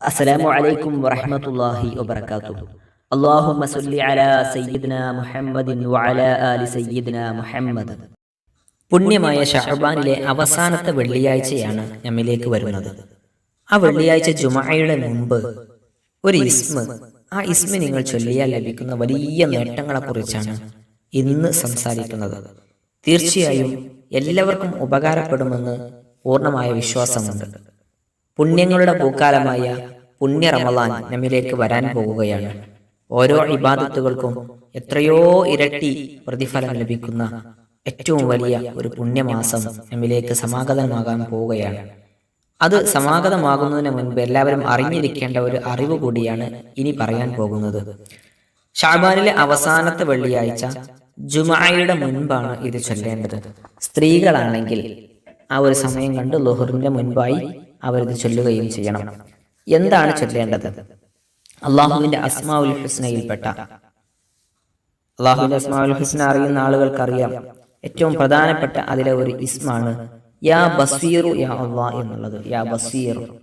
السلام عليكم ورحمة الله وبركاته اللهم صل على سيدنا محمد وعلى آل سيدنا محمد പുണ്യമായ ഷഹബാനിലെ അവസാനത്തെ വെള്ളിയാഴ്ചയാണ് നമ്മിലേക്ക് വരുന്നത് ആ വെള്ളിയാഴ്ച ജുമായയുടെ മുമ്പ് ഒരു ഇസ്മ ആ ഇസ്മ നിങ്ങൾ ചൊല്ലിയാൽ ലഭിക്കുന്ന വലിയ നേട്ടങ്ങളെക്കുറിച്ചാണ് ഇന്ന് സംസാരിക്കുന്നത് തീർച്ചയായും എല്ലാവർക്കും ഉപകാരപ്പെടുമെന്ന് പൂർണ്ണമായ വിശ്വാസമുണ്ട് പുണ്യങ്ങളുടെ പൂക്കാലമായ പുണ്യ റമലാൻ നമ്മിലേക്ക് വരാൻ പോകുകയാണ്. ഓരോ ഇബാദത്തുകൾക്കും എത്രയോ ഇരട്ടി പ്രതിഫലം ലഭിക്കുന്ന ഏറ്റവും വലിയ ഒരു പുണ്യമാസം നമ്മിലേക്ക് സമാഗതമാകാൻ പോവുകയാണ് അത് സമാഗതമാകുന്നതിന് മുൻപ് എല്ലാവരും അറിഞ്ഞിരിക്കേണ്ട ഒരു അറിവ് കൂടിയാണ് ഇനി പറയാൻ പോകുന്നത്. ഷാബാനിലെ അവസാനത്തെ വെള്ളിയാഴ്ച ജുമായയുടെ മുൻപാണ് ഇത് ചൊല്ലേണ്ടത്. സ്ത്രീകളാണെങ്കിൽ ആ ഒരു സമയം കണ്ട് ലോഹറിന്റെ മുൻപായി അവരിത് ചൊല്ലുകയും ചെയ്യണം. എന്താണ് ചൊല്ലേണ്ടത്? അള്ളാഹുവിന്റെ അസ്മാഉൽ ഹുസ്നയിൽപ്പെട്ട. അള്ളാഹുവിന്റെ അസ്മാഉൽ ഹുസ്ന അറിയുന്ന ആളുകൾക്കറിയാം ഏറ്റവും പ്രധാനപ്പെട്ട അതിലെ ഒരു ഇസ്മാണ് യാ ബസീറു യാ അള്ളാ എന്നുള്ളത്. യാ ബസീർ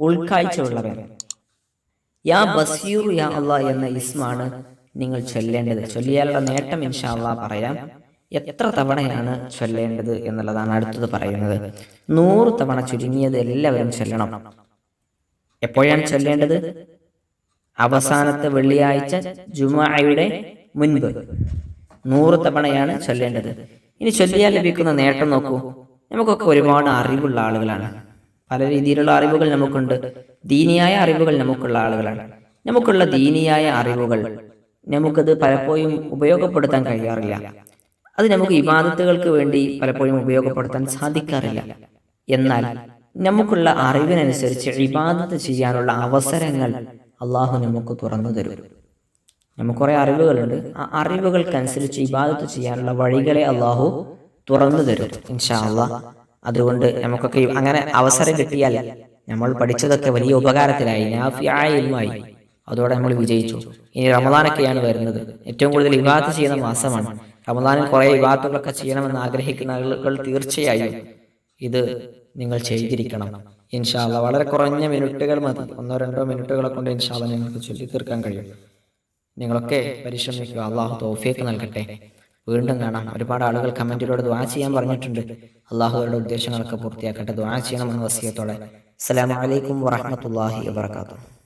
ഉൾക്കാഴ്ച ഉള്ളവൻ യാ ബസീറു യാ അള്ളാ എന്ന ഇസ്മാണ് നിങ്ങൾ ചൊല്ലേണ്ടത്. ചൊല്ലിയാലുള്ള നേട്ടം ഇൻഷാ അള്ളാ പറയാം. എത്ര തവണയാണ് ചൊല്ലേണ്ടത് എന്നുള്ളതാണ് അടുത്തത് പറയുന്നത്. നൂറ് തവണ ചുരുങ്ങിയത് എല്ലാവരും ചൊല്ലണം. എപ്പോഴാണ് ചൊല്ലേണ്ടത്? അവസാനത്തെ വെള്ളിയാഴ്ച ജുമായുടെ മുൻപ്. നൂറ് തവണയാണ് ചൊല്ലേണ്ടത്. ഇനി ചൊല്ലിയാൽ ലഭിക്കുന്ന നേട്ടം നോക്കൂ. നമുക്കൊക്കെ ഒരുപാട് അറിവുള്ള ആളുകളാണ്. പല രീതിയിലുള്ള അറിവുകൾ നമുക്കുണ്ട്. ദീനിയായ അറിവുകൾ നമുക്കുള്ള ആളുകളാണ്. നമുക്കുള്ള ദീനിയായ അറിവുകൾ നമുക്കത് പലപ്പോഴും ഉപയോഗപ്പെടുത്താൻ കഴിയാറില്ല. അത് നമുക്ക് ഇബാദത്തുകൾക്ക് വേണ്ടി പലപ്പോഴും ഉപയോഗപ്പെടുത്താൻ സാധിക്കാറില്ല. എന്നാൽ നമുക്കുള്ള അറിവിനനുസരിച്ച് ഇബാദത്ത് ചെയ്യാനുള്ള അവസരങ്ങൾ അള്ളാഹു നമുക്ക് തുറന്നു തരും. നമുക്ക് കുറെ അറിവുകളുണ്ട്. ആ അറിവുകൾക്കനുസരിച്ച് ഇബാദത്ത് ചെയ്യാനുള്ള വഴികളെ അള്ളാഹു തുറന്നു തരും. ഇൻഷാ അള്ളാഹ് അതുകൊണ്ട് നമുക്കൊക്കെ അങ്ങനെ അവസരം കിട്ടിയാൽ നമ്മൾ പഠിച്ചതൊക്കെ വലിയ ഉപകാരത്തിലായി. നാഫിയായ അതോടെ നമ്മൾ വിജയിച്ചു. ഇനി റമദാനൊക്കെയാണ് വരുന്നത്. ഏറ്റവും കൂടുതൽ ഇബാദത്ത് ചെയ്യുന്ന മാസമാണ്. റമദാനിൽ കുറെ വിവാദങ്ങളൊക്കെ ചെയ്യണമെന്ന് ആഗ്രഹിക്കുന്ന ആളുകൾ തീർച്ചയായും ഇത് നിങ്ങൾ ചെയ്തിരിക്കണം. ഇൻഷാല്ല വളരെ കുറഞ്ഞ മിനിറ്റുകൾ മതി. ഒന്നോ രണ്ടോ മിനിറ്റുകളെ കൊണ്ട് ഇൻഷാല്ല നിങ്ങൾക്ക് ചൊല്ലി തീർക്കാൻ കഴിയും. നിങ്ങളൊക്കെ പരിശ്രമിക്കുക. അള്ളാഹു തോഫിയൊക്കെ നൽകട്ടെ. വീണ്ടും കാണാം. ഒരുപാട് ആളുകൾ കമന്റിലൂടെ ദ്വാ ചെയ്യാൻ പറഞ്ഞിട്ടുണ്ട്. അള്ളാഹുവരുടെ ഉദ്ദേശങ്ങളൊക്കെ പൂർത്തിയാക്കട്ടെ. ദ്വാ ചെയ്യണമെന്ന വസിയത്തോടെ. അസ്സലാമലൈക്കും വറഹമത്തല്ലാഹി വാത്തു